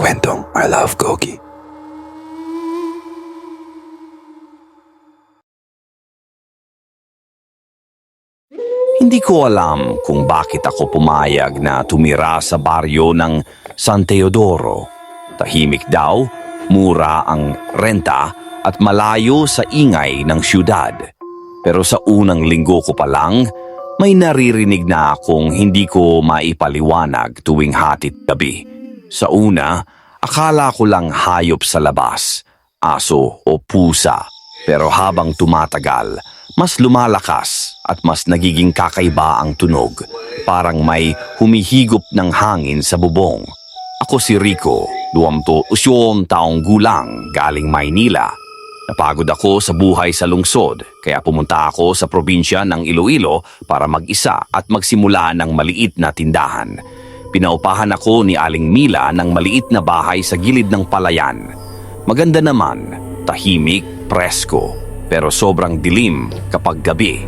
kwentong I Love Gogi. Hindi ko alam kung bakit ako pumayag na tumira sa baryo ng San Teodoro. Tahimik daw, mura ang renta at malayo sa ingay ng syudad. Pero sa unang linggo ko pa lang, may naririnig na akong hindi ko maipaliwanag tuwing hatit gabi. Sa una, akala ko lang hayop sa labas, aso o pusa. Pero habang tumatagal, mas lumalakas at mas nagiging kakaiba ang tunog. Parang may humihigop ng hangin sa bubong. Ako si Rico, 28 taong gulang, galing Maynila. Napagod ako sa buhay sa lungsod, kaya pumunta ako sa probinsya ng Iloilo para mag-isa at magsimula ng maliit na tindahan. Pinaupahan ako ni Aling Mila ng maliit na bahay sa gilid ng palayan. Maganda naman, tahimik, presko, pero sobrang dilim kapag gabi.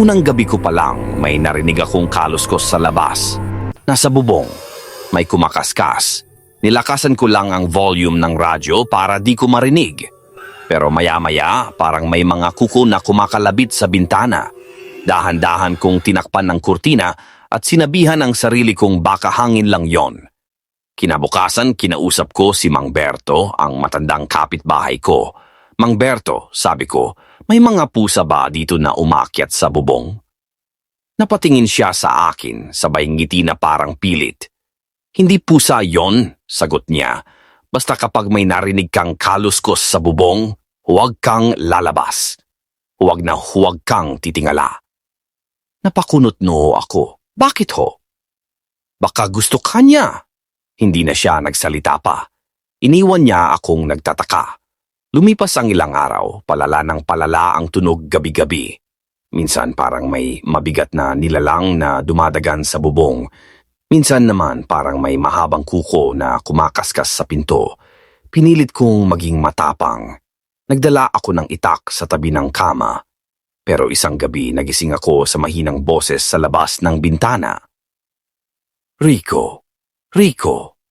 Unang gabi ko pa lang, may narinig akong kaluskos sa labas. Nasa bubong, may kumakaskas. Nilakasan ko lang ang volume ng radyo para di ko marinig. Pero maya-maya, parang may mga kuko na kumakalabit sa bintana. Dahan-dahan kong tinakpan ng kurtina at sinabihan ang sarili kong baka hangin lang yon. Kinabukasan, kinausap ko si Mang Berto, ang matandang kapitbahay ko. Mang Berto, sabi ko, may mga pusa ba dito na umakyat sa bubong? Napatingin siya sa akin, sabay ngiti na parang pilit. Hindi pusa yon, sagot niya. Basta kapag may narinig kang kaluskos sa bubong, huwag kang lalabas. Huwag na huwag kang titingala. Napakunot no ako. Bakit ho? Baka gusto ka niya. Hindi na siya nagsalita pa. Iniwan niya akong nagtataka. Lumipas ang ilang araw, palala ng palala ang tunog gabi-gabi. Minsan parang may mabigat na nilalang na dumadagan sa bubong. Minsan naman parang may mahabang kuko na kumakaskas sa pinto. Pinilit kong maging matapang. Nagdala ako ng itak sa tabi ng kama. Pero isang gabi nagising ako sa mahinang boses sa labas ng bintana. Rico, Rico.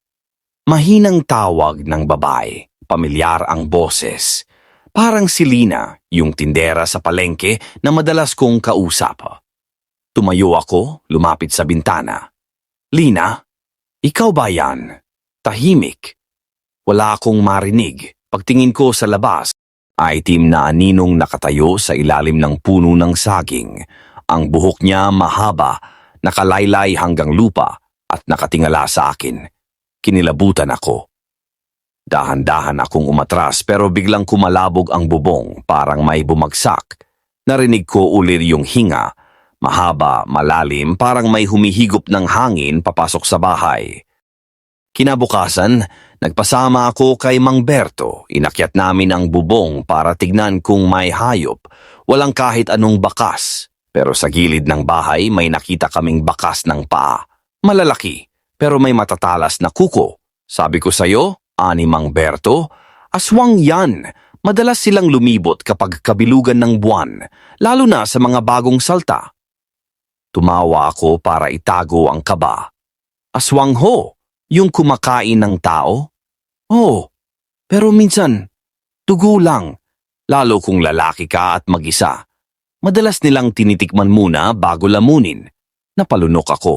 Mahinang tawag ng babae, pamilyar ang boses. Parang si Lina, yung tindera sa palengke na madalas kong kausap. Tumayo ako, lumapit sa bintana. Lina, ikaw ba yan? Tahimik. Wala akong marinig. Pagtingin ko sa labas, itim na aninong nakatayo sa ilalim ng puno ng saging. Ang buhok niya mahaba, nakalaylay hanggang lupa at nakatingala sa akin. Kinilabutan ako. Dahan-dahan akong umatras pero biglang kumalabog ang bubong parang may bumagsak. Narinig ko ulit yung hinga. Mahaba, malalim, parang may humihigop ng hangin papasok sa bahay. Kinabukasan, nagpasama ako kay Mang Berto. Inakyat namin ang bubong para tignan kung may hayop. Walang kahit anong bakas. Pero sa gilid ng bahay may nakita kaming bakas ng paa. Malalaki, pero may matatalas na kuko. Sabi ko sa'yo, ani Mang Berto, aswang yan. Madalas silang lumibot kapag kabilugan ng buwan, lalo na sa mga bagong salta. Tumawa ako para itago ang kaba. Aswang ho, yung kumakain ng tao? Oo, pero minsan, tugo lang, lalo kung lalaki ka at mag-isa. Madalas nilang tinitikman muna bago lamunin. Napalunok ako.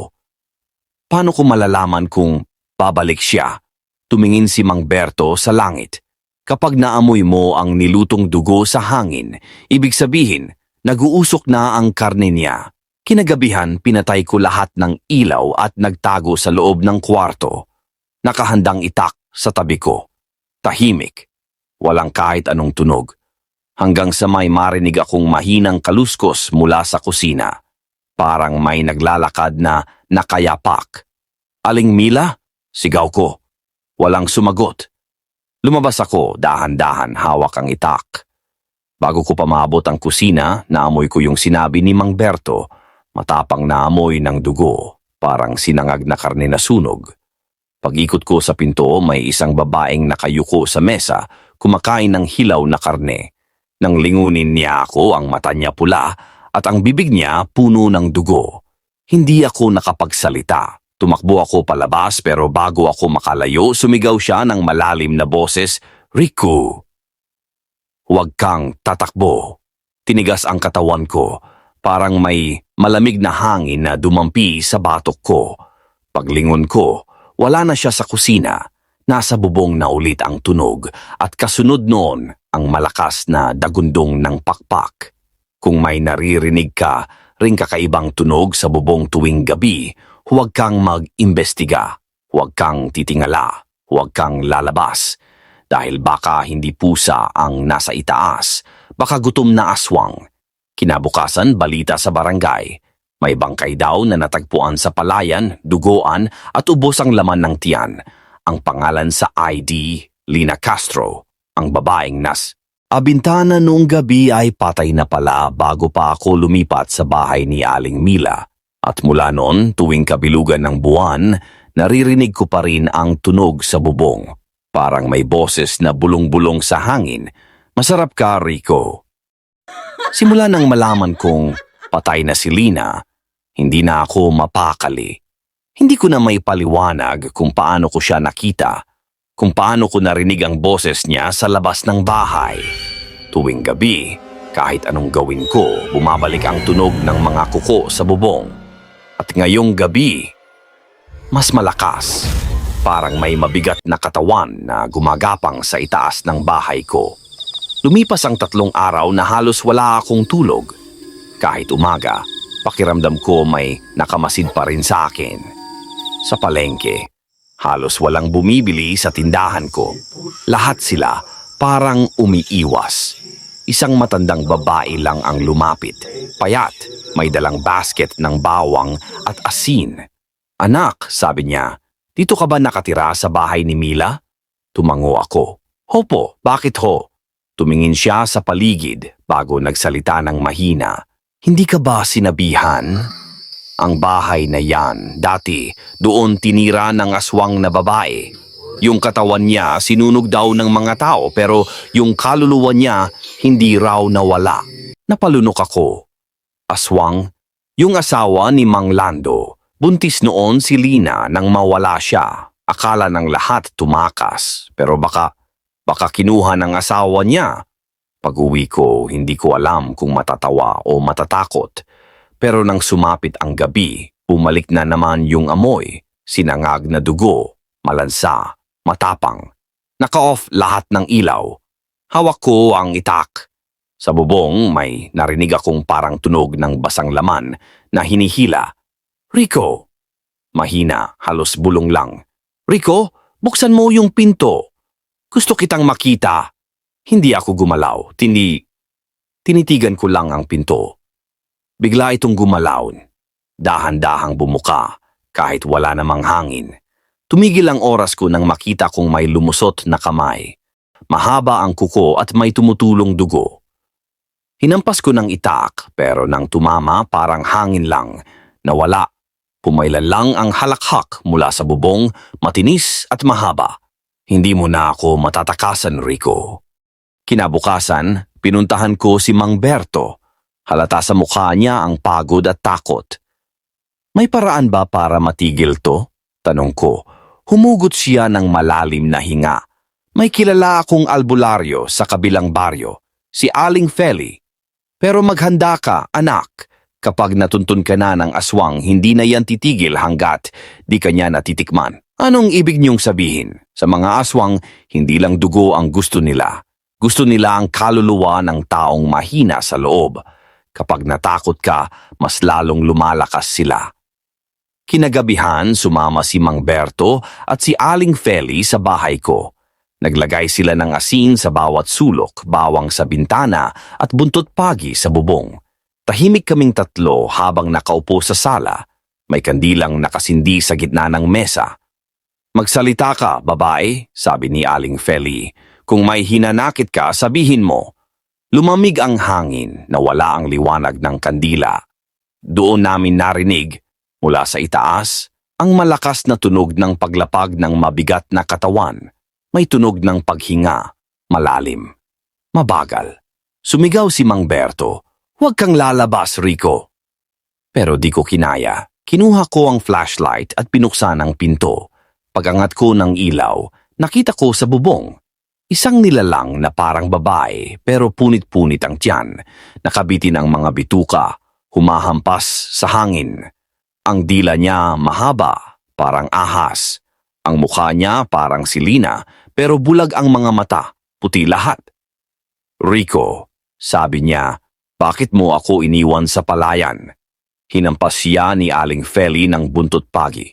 Paano ko malalaman kung babalik siya? Tumingin si Mang Berto sa langit. Kapag naamoy mo ang nilutong dugo sa hangin, ibig sabihin, naguusok na ang karne niya. Kinagabihan, pinatay ko lahat ng ilaw at nagtago sa loob ng kwarto. Nakahandang itak sa tabi ko. Tahimik. Walang kahit anong tunog. Hanggang sa may marinig akong mahinang kaluskos mula sa kusina. Parang may naglalakad na nakayapak. Aling Mila? Sigaw ko. Walang sumagot. Lumabas ako, dahan-dahan hawak ang itak. Bago ko pa maabot ang kusina, naamoy ko yung sinabi ni Mang Berto, matapang na amoy ng dugo, parang sinangag na karne na sunog. Pag-ikot ko sa pinto, may isang babaeng nakayuko sa mesa, kumakain ng hilaw na karne. Nang lingunin niya ako, ang mata niya pula at ang bibig niya puno ng dugo. Hindi ako nakapagsalita Tumakbo ako palabas pero bago ako makalayo, sumigaw siya ng malalim na boses, Riku! Huwag kang tatakbo. Tinigas ang katawan ko, parang may malamig na hangin na dumampi sa batok ko. Paglingon ko, wala na siya sa kusina. Nasa bubong na ulit ang tunog at kasunod noon ang malakas na dagundong ng pakpak. Kung may naririnig ka ring kakaibang tunog sa bubong tuwing gabi, huwag kang mag-imbestiga, huwag kang titingala, huwag kang lalabas. Dahil baka hindi pusa ang nasa itaas, baka gutom na aswang. Kinabukasan, balita sa barangay. May bangkay daw na natagpuan sa palayan, dugoan at ubos ang laman ng tiyan. Ang pangalan sa ID, Lina Castro, ang babaeng nas. Abintana noong gabi ay patay na pala bago pa ako lumipat sa bahay ni Aling Mila. At mula noon, tuwing kabilugan ng buwan, naririnig ko pa rin ang tunog sa bubong. Parang may boses na bulong-bulong sa hangin. Masarap ka, Rico. Simula nang malaman kong patay na si Lina, hindi na ako mapakali. Hindi ko na may paliwanag kung paano ko siya nakita, kung paano ko narinig ang boses niya sa labas ng bahay. Tuwing gabi, kahit anong gawin ko, bumabalik ang tunog ng mga kuko sa bubong. At ngayong gabi, mas malakas. Parang may mabigat na katawan na gumagapang sa itaas ng bahay ko. Lumipas ang tatlong araw na halos wala akong tulog. Kahit umaga, pakiramdam ko may nakamasid pa rin sa akin. Sa palengke, halos walang bumibili sa tindahan ko. Lahat sila parang umiiwas. Isang matandang babae lang ang lumapit. Payat, may dalang basket ng bawang at asin. Anak, sabi niya, dito ka ba nakatira sa bahay ni Mila? Tumango ako. Hopo, bakit ho? Tumingin siya sa paligid bago nagsalita ng mahina. Hindi ka ba sinabihan? Ang bahay na yan, dati, doon tinira ng aswang na babae. Yung katawan niya sinunog daw ng mga tao pero yung kaluluwa niya hindi raw nawala. Napalunok ako. Aswang, yung asawa ni Mang Lando, buntis noon si Lina nang mawala siya. Akala ng lahat tumakas pero baka Baka kinuha ng asawa niya. Pag-uwi ko, hindi ko alam kung matatawa o matatakot. Pero nang sumapit ang gabi, bumalik na naman yung amoy, sinangag na dugo, malansa, matapang. Naka-off lahat ng ilaw. Hawak ko ang itak. Sa bubong, may narinig akong parang tunog ng basang laman na hinihila. Rico! Mahina, halos bulong lang. Rico, buksan mo yung pinto. Gusto kitang makita. Hindi ako gumalaw. Tini... Tinitigan ko lang ang pinto. Bigla itong gumalaw. Dahan-dahang bumuka kahit wala namang hangin. Tumigil ang oras ko nang makita kong may lumusot na kamay. Mahaba ang kuko at may tumutulong dugo. Hinampas ko ng itak pero nang tumama parang hangin lang. Nawala. Pumailan lang ang halakhak mula sa bubong, matinis at mahaba. Hindi mo na ako matatakasan, Rico. Kinabukasan, pinuntahan ko si Mang Berto. Halata sa mukha niya ang pagod at takot. May paraan ba para matigil to? Tanong ko. Humugot siya ng malalim na hinga. May kilala akong albularyo sa kabilang baryo, si Aling Feli. Pero maghanda ka, anak. Kapag natuntun ka na ng aswang, hindi na yan titigil hanggat di kanya natitikman. Anong ibig niyong sabihin? Sa mga aswang, hindi lang dugo ang gusto nila. Gusto nila ang kaluluwa ng taong mahina sa loob. Kapag natakot ka, mas lalong lumalakas sila. Kinagabihan, sumama si Mang Berto at si Aling Feli sa bahay ko. Naglagay sila ng asin sa bawat sulok, bawang sa bintana at buntot pagi sa bubong. Tahimik kaming tatlo habang nakaupo sa sala. May kandilang nakasindi sa gitna ng mesa. Magsalita ka, babae, sabi ni Aling Feli. Kung may hinanakit ka, sabihin mo. Lumamig ang hangin na wala ang liwanag ng kandila. Doon namin narinig, mula sa itaas, ang malakas na tunog ng paglapag ng mabigat na katawan. May tunog ng paghinga, malalim, mabagal. Sumigaw si Mang Berto, Huwag kang lalabas, Rico. Pero di ko kinaya. Kinuha ko ang flashlight at pinuksan ang pinto. Pagangat ko ng ilaw, nakita ko sa bubong. Isang nilalang na parang babae pero punit-punit ang tiyan. Nakabitin ang mga bituka, humahampas sa hangin. Ang dila niya mahaba, parang ahas. Ang mukha niya parang silina pero bulag ang mga mata, puti lahat. Rico, sabi niya, bakit mo ako iniwan sa palayan? Hinampas siya ni Aling Feli ng buntot pagi.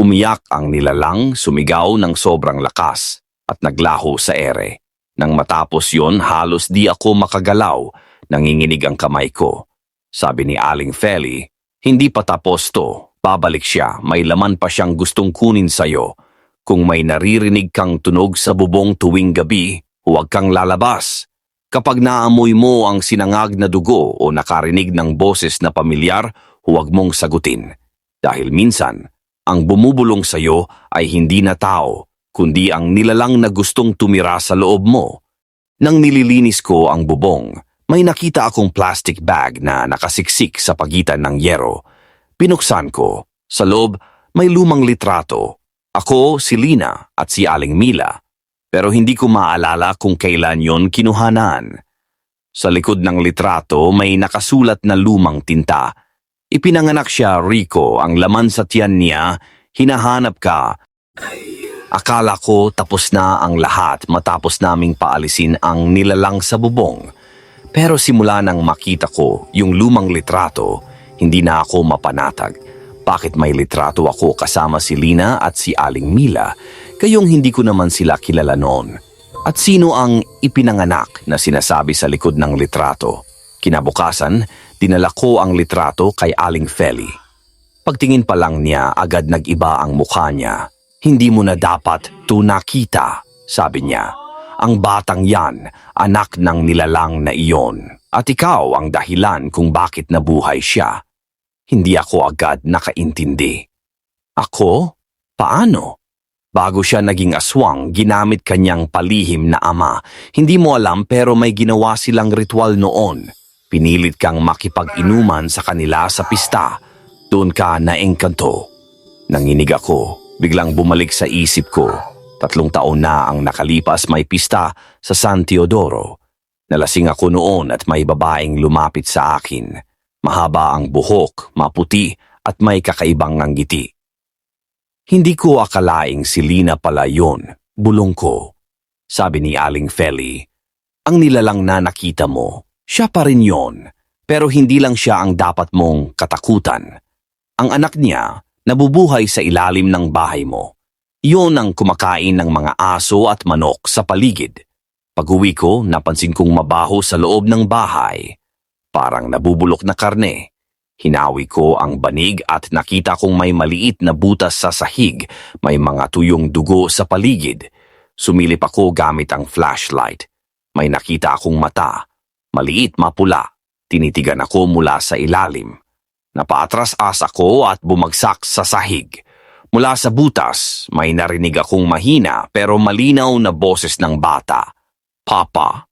Umiyak ang nilalang, sumigaw ng sobrang lakas at naglaho sa ere. Nang matapos yon, halos di ako makagalaw, nanginginig ang kamay ko. Sabi ni Aling Feli, hindi pa tapos to, babalik siya, may laman pa siyang gustong kunin sa'yo. Kung may naririnig kang tunog sa bubong tuwing gabi, huwag kang lalabas. Kapag naamoy mo ang sinangag na dugo o nakarinig ng boses na pamilyar, huwag mong sagutin. Dahil minsan, ang bumubulong sa'yo ay hindi na tao, kundi ang nilalang na gustong tumira sa loob mo. Nang nililinis ko ang bubong, may nakita akong plastic bag na nakasiksik sa pagitan ng yero. Pinuksan ko. Sa loob, may lumang litrato. Ako, si Lina at si Aling Mila. Pero hindi ko maalala kung kailan yon kinuhanan. Sa likod ng litrato may nakasulat na lumang tinta. Ipinanganak siya, Rico, ang laman sa tiyan niya, hinahanap ka. Akala ko tapos na ang lahat matapos naming paalisin ang nilalang sa bubong. Pero simula nang makita ko yung lumang litrato, hindi na ako mapanatag. Bakit may litrato ako kasama si Lina at si Aling Mila, kayong hindi ko naman sila kilala noon? At sino ang ipinanganak na sinasabi sa likod ng litrato? Kinabukasan, dinala ko ang litrato kay Aling Feli. Pagtingin pa lang niya, agad nag-iba ang mukha niya. Hindi mo na dapat to nakita, sabi niya. Ang batang yan, anak ng nilalang na iyon. At ikaw ang dahilan kung bakit nabuhay siya. Hindi ako agad nakaintindi. Ako? Paano? Bago siya naging aswang, ginamit kanyang palihim na ama. Hindi mo alam pero may ginawa silang ritual noon. Pinilit kang makipag-inuman sa kanila sa pista. Doon ka naengkanto. Nanginig ako. Biglang bumalik sa isip ko. Tatlong taon na ang nakalipas may pista sa San Teodoro. Nalasing ako noon at may babaeng lumapit sa akin. Mahaba ang buhok, maputi at may kakaibang ngiti. Hindi ko akalaing si Lina pala yon, bulong ko. Sabi ni Aling Feli, ang nilalang na nakita mo, siya pa rin yon, pero hindi lang siya ang dapat mong katakutan. Ang anak niya, nabubuhay sa ilalim ng bahay mo. Iyon ang kumakain ng mga aso at manok sa paligid. Pag-uwi ko, napansin kong mabaho sa loob ng bahay. Parang nabubulok na karne. Hinawi ko ang banig at nakita kong may maliit na butas sa sahig, may mga tuyong dugo sa paligid. Sumilip ako gamit ang flashlight. May nakita akong mata. Maliit mapula. Tinitigan ako mula sa ilalim. Napaatras-as ako at bumagsak sa sahig. Mula sa butas, may narinig akong mahina pero malinaw na boses ng bata. Papa.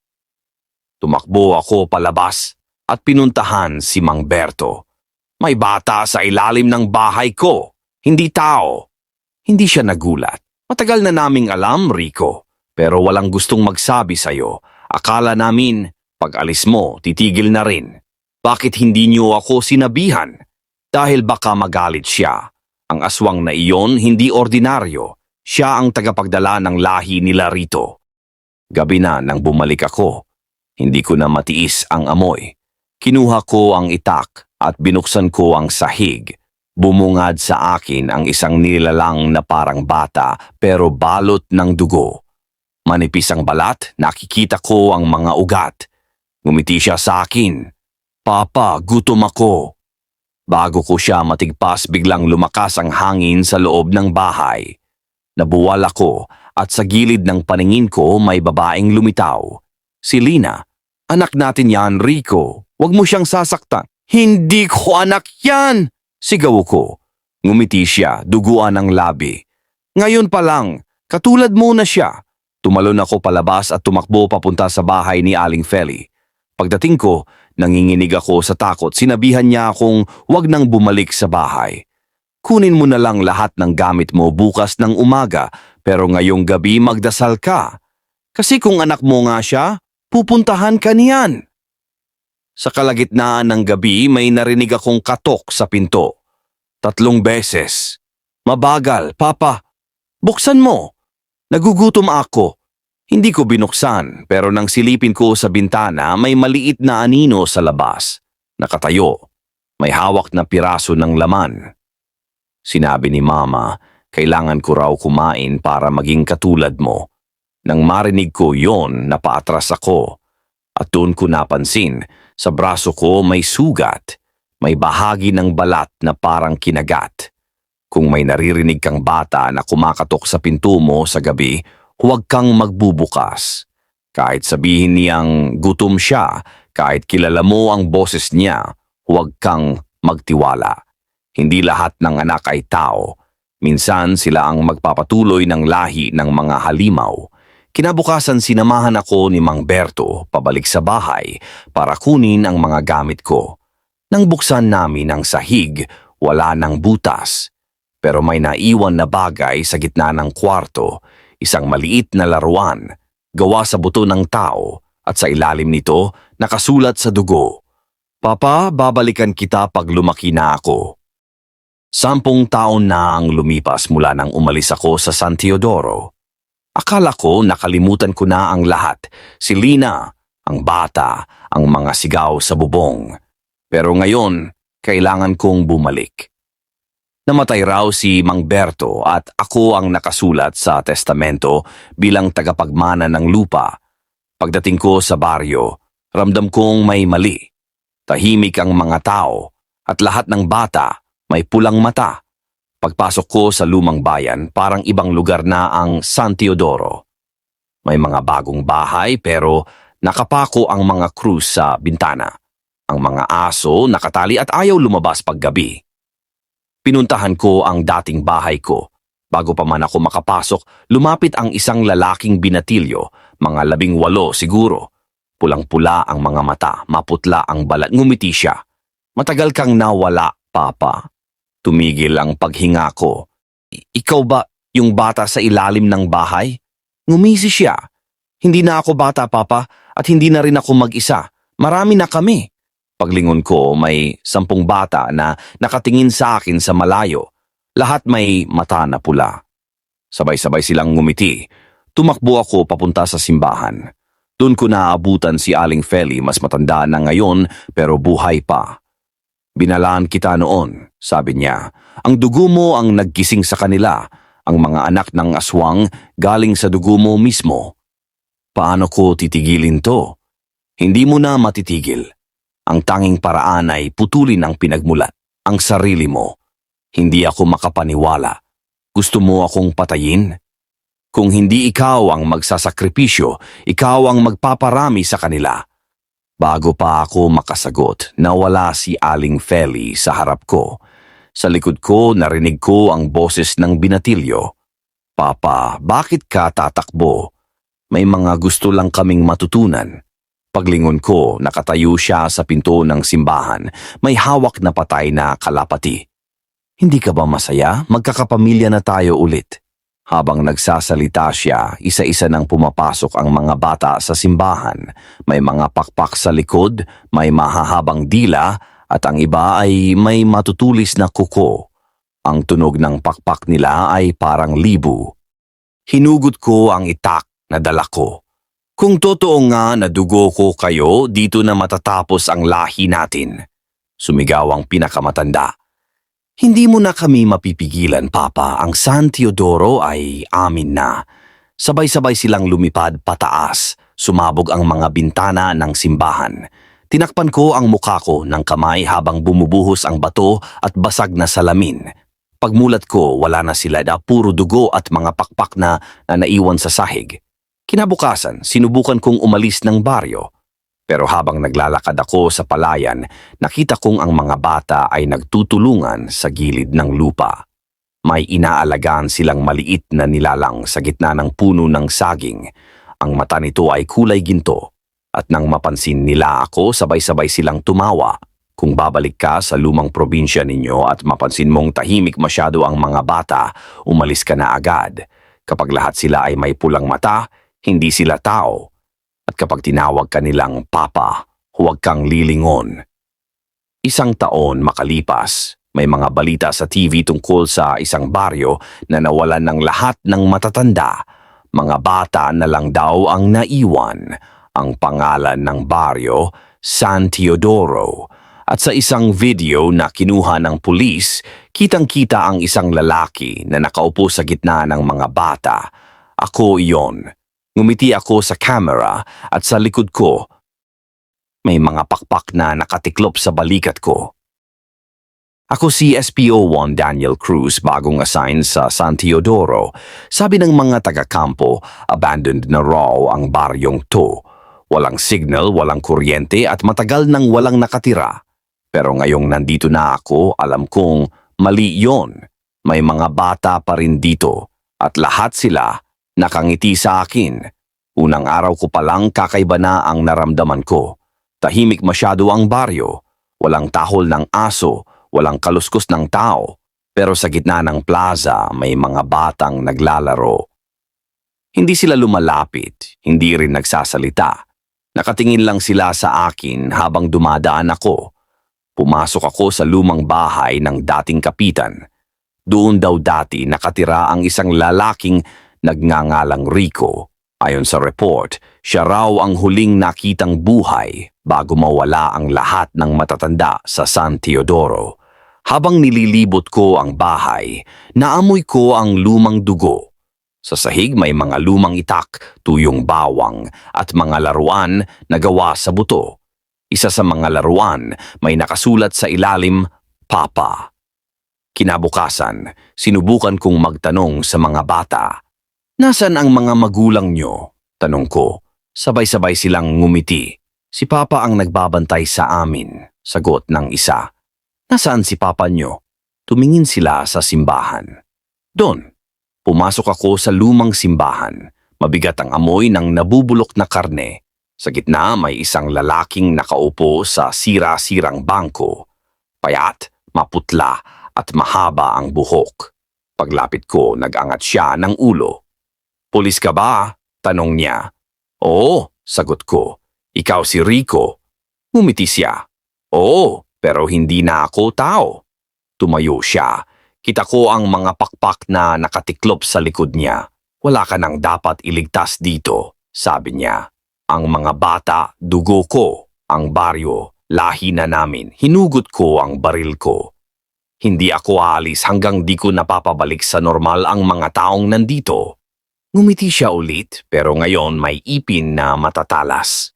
Tumakbo ako palabas at pinuntahan si Mang Berto. May bata sa ilalim ng bahay ko, hindi tao. Hindi siya nagulat. Matagal na naming alam, Rico, pero walang gustong magsabi sa'yo. Akala namin, pag alis mo, titigil na rin. Bakit hindi niyo ako sinabihan? Dahil baka magalit siya. Ang aswang na iyon hindi ordinaryo. Siya ang tagapagdala ng lahi nila rito. Gabi na nang bumalik ako. Hindi ko na matiis ang amoy. Kinuha ko ang itak at binuksan ko ang sahig. Bumungad sa akin ang isang nilalang na parang bata pero balot ng dugo. Manipis ang balat, nakikita ko ang mga ugat. Ngumiti siya sa akin. Papa, gutom ako. Bago ko siya matigpas biglang lumakas ang hangin sa loob ng bahay. Nabuwal ako at sa gilid ng paningin ko may babaeng lumitaw. Si Lina. Anak natin yan, Rico. Huwag mo siyang sasaktan. Hindi ko anak yan! Sigaw ko. Ngumiti siya, duguan ang labi. Ngayon pa lang, katulad mo na siya. Tumalon ako palabas at tumakbo papunta sa bahay ni Aling Feli. Pagdating ko, nanginginig ako sa takot. Sinabihan niya akong wag nang bumalik sa bahay. Kunin mo na lang lahat ng gamit mo bukas ng umaga pero ngayong gabi magdasal ka. Kasi kung anak mo nga siya, pupuntahan ka niyan. Sa kalagitnaan ng gabi may narinig akong katok sa pinto. Tatlong beses. Mabagal, Papa. Buksan mo. Nagugutom ako. Hindi ko binuksan pero nang silipin ko sa bintana may maliit na anino sa labas. Nakatayo. May hawak na piraso ng laman. Sinabi ni Mama, kailangan ko raw kumain para maging katulad mo. Nang marinig ko yon, napaatras ako. At doon ko napansin, sa braso ko may sugat. May bahagi ng balat na parang kinagat. Kung may naririnig kang bata na kumakatok sa pinto mo sa gabi, huwag kang magbubukas. Kahit sabihin niyang gutom siya, kahit kilala mo ang boses niya, huwag kang magtiwala. Hindi lahat ng anak ay tao. Minsan sila ang magpapatuloy ng lahi ng mga halimaw. Kinabukasan sinamahan ako ni Mang Berto pabalik sa bahay para kunin ang mga gamit ko. Nang buksan namin ang sahig, wala nang butas. Pero may naiwan na bagay sa gitna ng kwarto, isang maliit na laruan, gawa sa buto ng tao at sa ilalim nito nakasulat sa dugo. Papa, babalikan kita pag lumaki na ako. Sampung taon na ang lumipas mula nang umalis ako sa San Teodoro. Akala ko nakalimutan ko na ang lahat. Si Lina, ang bata, ang mga sigaw sa bubong. Pero ngayon, kailangan kong bumalik. Namatay raw si Mang Berto at ako ang nakasulat sa testamento bilang tagapagmana ng lupa. Pagdating ko sa baryo, ramdam kong may mali. Tahimik ang mga tao at lahat ng bata may pulang mata. Pagpasok ko sa lumang bayan, parang ibang lugar na ang San Teodoro. May mga bagong bahay pero nakapako ang mga krus sa bintana. Ang mga aso nakatali at ayaw lumabas paggabi. Pinuntahan ko ang dating bahay ko. Bago pa man ako makapasok, lumapit ang isang lalaking binatilyo, mga labing walo siguro. Pulang-pula ang mga mata, maputla ang balat, ngumiti siya. Matagal kang nawala, Papa. Tumigil ang paghinga ko. "I- Ikaw ba yung bata sa ilalim ng bahay? Ngumisi siya. Hindi na ako bata, Papa, at hindi na rin ako mag-isa. Marami na kami. Paglingon ko, may sampung bata na nakatingin sa akin sa malayo. Lahat may mata na pula. Sabay-sabay silang ngumiti. Tumakbo ako papunta sa simbahan. Doon ko naaabutan si Aling Feli, mas matanda na ngayon pero buhay pa. Binalaan kita noon, sabi niya. Ang dugo mo ang nagkising sa kanila. Ang mga anak ng aswang galing sa dugo mo mismo. Paano ko titigilin to? Hindi mo na matitigil. Ang tanging paraan ay putulin ang pinagmulat, ang sarili mo. Hindi ako makapaniwala. Gusto mo akong patayin? Kung hindi ikaw ang magsasakripisyo, ikaw ang magpaparami sa kanila. Bago pa ako makasagot, nawala si Aling Feli sa harap ko. Sa likod ko, narinig ko ang boses ng binatilyo. Papa, bakit ka tatakbo? May mga gusto lang kaming matutunan. Paglingon ko, nakatayo siya sa pinto ng simbahan. May hawak na patay na kalapati. Hindi ka ba masaya? Magkakapamilya na tayo ulit. Habang nagsasalita siya, isa-isa nang pumapasok ang mga bata sa simbahan. May mga pakpak sa likod, may mahahabang dila, at ang iba ay may matutulis na kuko. Ang tunog ng pakpak nila ay parang libu. Hinugot ko ang itak na dala ko. Kung totoo nga na dugo ko kayo, dito na matatapos ang lahi natin. Sumigaw ang pinakamatanda. Hindi mo na kami mapipigilan, Papa. Ang San Teodoro ay amin na. Sabay-sabay silang lumipad pataas. Sumabog ang mga bintana ng simbahan. Tinakpan ko ang mukha ko ng kamay habang bumubuhos ang bato at basag na salamin. Pagmulat ko, wala na sila na puro dugo at mga pakpak na, na naiwan sa sahig. Kinabukasan, sinubukan kong umalis ng baryo. Pero habang naglalakad ako sa palayan, nakita kong ang mga bata ay nagtutulungan sa gilid ng lupa. May inaalagaan silang maliit na nilalang sa gitna ng puno ng saging. Ang mata nito ay kulay ginto. At nang mapansin nila ako, sabay-sabay silang tumawa. Kung babalik ka sa lumang probinsya ninyo at mapansin mong tahimik masyado ang mga bata, umalis ka na agad. Kapag lahat sila ay may pulang mata, hindi sila tao. At kapag tinawag ka nilang papa, huwag kang lilingon. Isang taon makalipas, may mga balita sa TV tungkol sa isang baryo na nawalan ng lahat ng matatanda. Mga bata na lang daw ang naiwan. Ang pangalan ng baryo, San Teodoro. At sa isang video na kinuha ng pulis, kitang-kita ang isang lalaki na nakaupo sa gitna ng mga bata. Ako iyon. Ngumiti ako sa camera at sa likod ko, may mga pakpak na nakatiklop sa balikat ko. Ako si SPO-1 Daniel Cruz bagong assign sa San Teodoro. Sabi ng mga taga-kampo, abandoned na raw ang baryong to. Walang signal, walang kuryente at matagal nang walang nakatira. Pero ngayong nandito na ako, alam kong mali yon. May mga bata pa rin dito at lahat sila nakangiti sa akin. Unang araw ko pa lang kakaiba na ang naramdaman ko. Tahimik masyado ang baryo. Walang tahol ng aso, walang kaluskos ng tao. Pero sa gitna ng plaza may mga batang naglalaro. Hindi sila lumalapit, hindi rin nagsasalita. Nakatingin lang sila sa akin habang dumadaan ako. Pumasok ako sa lumang bahay ng dating kapitan. Doon daw dati nakatira ang isang lalaking nagngangalang Rico. Ayon sa report, siya raw ang huling nakitang buhay bago mawala ang lahat ng matatanda sa San Teodoro. Habang nililibot ko ang bahay, naamoy ko ang lumang dugo. Sa sahig may mga lumang itak, tuyong bawang at mga laruan na gawa sa buto. Isa sa mga laruan may nakasulat sa ilalim, Papa. Kinabukasan, sinubukan kong magtanong sa mga bata. Nasaan ang mga magulang nyo? Tanong ko. Sabay-sabay silang ngumiti. Si Papa ang nagbabantay sa amin, sagot ng isa. Nasaan si Papa nyo? Tumingin sila sa simbahan. Doon, pumasok ako sa lumang simbahan. Mabigat ang amoy ng nabubulok na karne. Sa gitna may isang lalaking nakaupo sa sira-sirang bangko. Payat, maputla at mahaba ang buhok. Paglapit ko, nagangat siya ng ulo. Pulis ka ba? Tanong niya. Oo, sagot ko. Ikaw si Rico. Ngumiti siya. Oo, pero hindi na ako tao. Tumayo siya. Kita ko ang mga pakpak na nakatiklop sa likod niya. Wala ka nang dapat iligtas dito, sabi niya. Ang mga bata, dugo ko. Ang baryo, lahi na namin. Hinugot ko ang baril ko. Hindi ako aalis hanggang di ko napapabalik sa normal ang mga taong nandito. Ngumiti siya ulit pero ngayon may ipin na matatalas.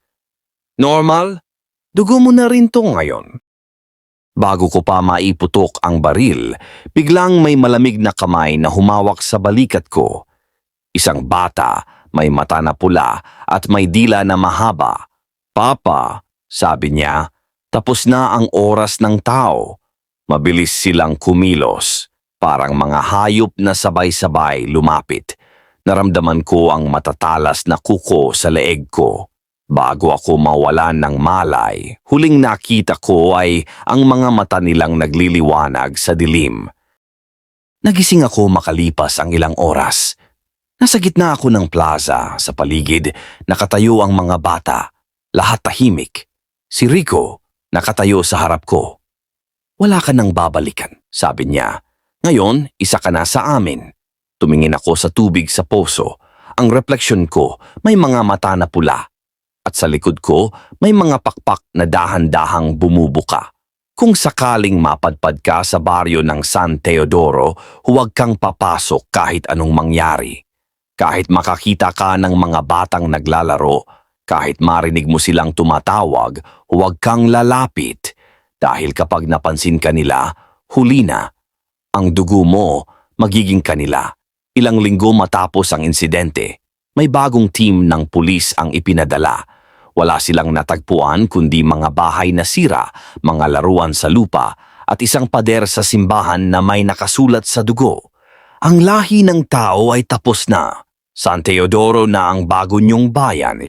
Normal? Dugo mo na rin to ngayon. Bago ko pa maiputok ang baril, biglang may malamig na kamay na humawak sa balikat ko. Isang bata, may mata na pula at may dila na mahaba. Papa, sabi niya, tapos na ang oras ng tao. Mabilis silang kumilos, parang mga hayop na sabay-sabay lumapit. Naramdaman ko ang matatalas na kuko sa leeg ko. Bago ako mawalan ng malay, huling nakita ko ay ang mga mata nilang nagliliwanag sa dilim. Nagising ako makalipas ang ilang oras. Nasa gitna ako ng plaza, sa paligid, nakatayo ang mga bata. Lahat tahimik. Si Rico, nakatayo sa harap ko. Wala ka nang babalikan, sabi niya. Ngayon, isa ka na sa amin. Tumingin ako sa tubig sa poso. Ang refleksyon ko, may mga mata na pula. At sa likod ko, may mga pakpak na dahan-dahang bumubuka. Kung sakaling mapadpad ka sa baryo ng San Teodoro, huwag kang papasok kahit anong mangyari. Kahit makakita ka ng mga batang naglalaro, kahit marinig mo silang tumatawag, huwag kang lalapit. Dahil kapag napansin ka nila, huli na. Ang dugo mo, magiging kanila. Ilang linggo matapos ang insidente, may bagong team ng pulis ang ipinadala. Wala silang natagpuan kundi mga bahay na sira, mga laruan sa lupa, at isang pader sa simbahan na may nakasulat sa dugo. Ang lahi ng tao ay tapos na. San Teodoro na ang bago niyong bayan.